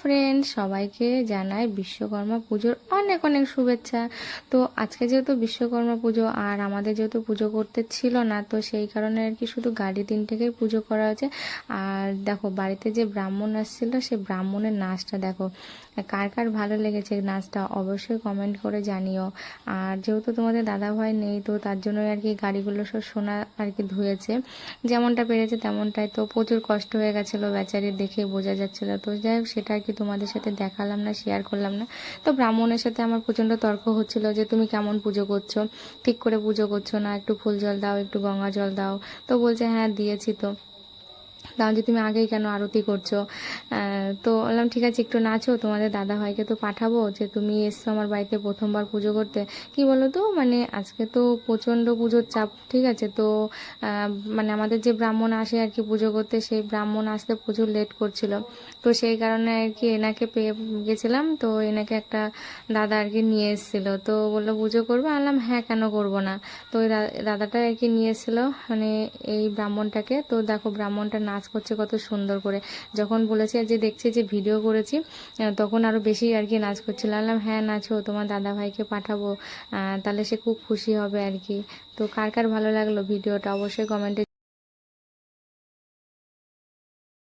Friend সবাইকে জানাই বিশ্বকর্মা পুজোর অনেক অনেক শুভেচ্ছা। তো আজকে যেহেতু বিশ্বকর্মা পুজো আর আমাদের যেহেতু পুজো করতে ছিল না, তো সেই কারণে আর কি শুধু গাড়ি দিন থেকেই পুজো করা হয়েছে। আর দেখো, বাড়িতে যে ব্রাহ্মণ আসছিল, সে ব্রাহ্মণের নাচটা দেখো, কার কার ভালো লেগেছে নাচটা অবশ্যই কমেন্ট করে জানিও। আর যেহেতু তোমাদের দাদা ভাই নেই, তো তার জন্যই আর কি গাড়িগুলো সব সোনা আর কি ধুয়েছে। যেমনটা পেরেছে তেমনটাই তো প্রচুর কষ্ট হয়ে গেছিল বেচারি দেখে বোঝা যাচ্ছিল। তো যাই হোক, সেটা আর কি তোমাদের সাথে দেখালাম না শেয়ার করলাম না। তো ব্রাহ্মণের সাথে আমার প্রচণ্ড তর্ক হচ্ছিল যে, তুমি কেমন পুজো করছ? ঠিক করে পুজো করছ না? একটু ফুল জল দাও, একটু গঙ্গা জল দাও। তো বলছে হ্যাঁ দিয়েছি তো। তাহলে তুমি আগেই কেন আরতি করছ? তো বললাম, ঠিক আছে, একটু নাচো, তোমাদের দাদা ভাইকে তো পাঠাবো যে তুমি এসছো আমার বাড়িতে প্রথমবার পুজো করতে। কি বলো তো? মানে আজকে তো প্রচণ্ড পুজোর চাপ, ঠিক আছে? তো মানে আমাদের যে ব্রাহ্মণ আসে আর কি পুজো করতে, সেই ব্রাহ্মণ আসতে প্রচুর লেট করছিল। তো সেই কারণে আর কি এনাকে পেয়ে গেছিলাম, তো এনাকে একটা দাদা আর কি নিয়ে এসেছিল। তো বলল, পুজো করব? আনলাম হ্যাঁ কেন করব না? তো ওই দাদাটা আর কি নিয়ে এসেছিল মানে এই ব্রাহ্মণটাকে। তো দেখো, ব্রাহ্মণটা নাচ করছে কত সুন্দর করে। যখন বলেছে যে দেখছে যে ভিডিও করেছি তখন আরও বেশি আর কি নাচ করছিল। আনলাম হ্যাঁ নাচো, তোমার দাদা ভাইকে পাঠাবো তাহলে সে খুব খুশি হবে আর কি। তো কার কার ভালো লাগল ভিডিওটা অবশ্যই কমেন্টে